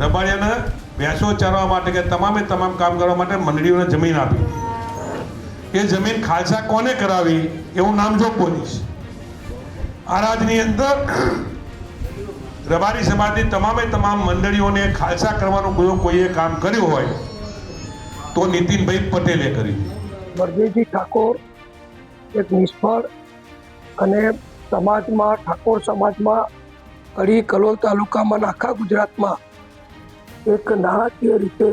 રબારિયાને ભેંસો ચરવા માટે કે તમામે તમામ કામ કરવા માટે મંડળીઓને જમીન આપી. એ જમીન ખાલસા કોને કરાવી? એવું નામ જો બોલીશ. આ રાજની અંદર રબારી સમાજની તમામે તમામ મંડળીઓને ખાલસા કરવાનું કોઈ કોઈએ કામ કર્યું હોય, તો નીતિનભાઈ પટેલે કર્યું. બળદેવજી ઠાકોર એક નિષ્ફળ અને સમાજમાં, ઠાકોર સમાજમાં કડી કલોલ તાલુકામાં આખા ગુજરાતમાં એક નાણાકીય રીતે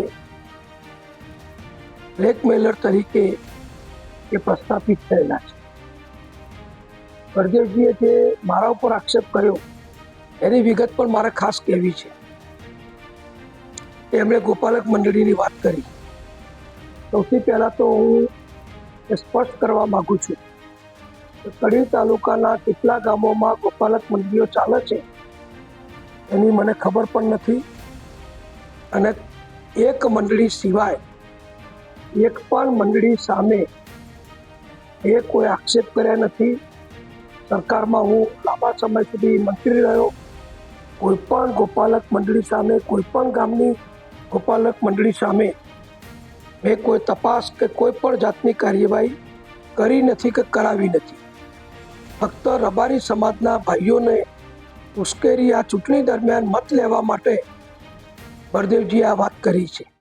બ્લેકમેલર તરીકે એ પ્રસ્થાપિત થયેલા છે. પરદેશજીએ જે મારા ઉપર આક્ષેપ કર્યો, એની વિગત પણ મારે ખાસ કહેવી છે. એમણે ગોપાલક મંડળીની વાત કરી. સૌથી પહેલાં તો હું એ સ્પષ્ટ કરવા માગું છું કે કડી તાલુકાના કેટલા ગામોમાં ગોપાલક મંડળીઓ ચાલે છે, એની મને ખબર પણ નથી. અને એક મંડળી સિવાય એક પણ મંડળી સામે એ કોઈ આક્ષેપ કર્યા નથી. સરકારમાં હું લાંબા સમય સુધી મંત્રી રહ્યો. કોઈ પણ ગોપાલક મંડળી સામે, કોઈ પણ ગામની ગોપાલક મંડળી સામે મેં કોઈ તપાસ કે કોઈ પણ જાતની કાર્યવાહી કરી નથી કે કરાવી નથી. ફક્ત રબારી સમાજના ભાઈઓને ઉશ્કેરી આ ચૂંટણી દરમિયાન મત લેવા માટે બળદેવજીએ આ વાત કરી છે.